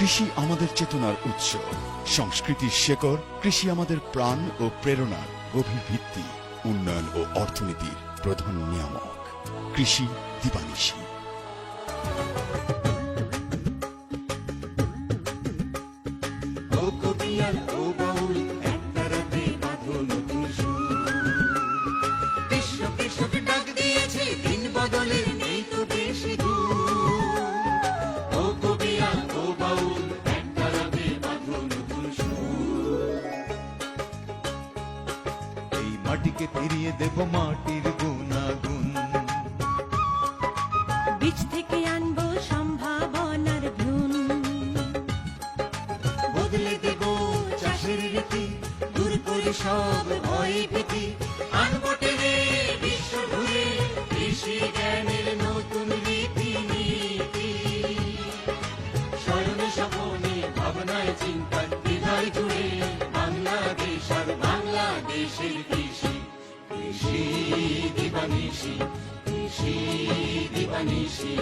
কৃষি আমাদের চেতনার উৎস। সংস্কৃতির শেকড়, কৃষি আমাদের প্রাণ ও প্রেরণার গভীর ভিত্তি, উন্নয়ন ও অর্থনীতির প্রধান নিয়ামক। কৃষি দিবানিশী। ও মাটিকে ফিরিয়ে দেব মাটির গুণাগুণ। বীজ থেকে আনব সম্ভাবনার ভ্রূণ বদলে দেব চাষের রীতি দূর করে সব ভয় ভীতি। আনব টেনে বিশ্ব ঘুরে কৃষি জ্ঞানের নতুন রীতি নীতি। স্মরণে স্বপনে ভাবনায় চিন্তায় কৃষি দিবানিশি কৃষি দিবানিশি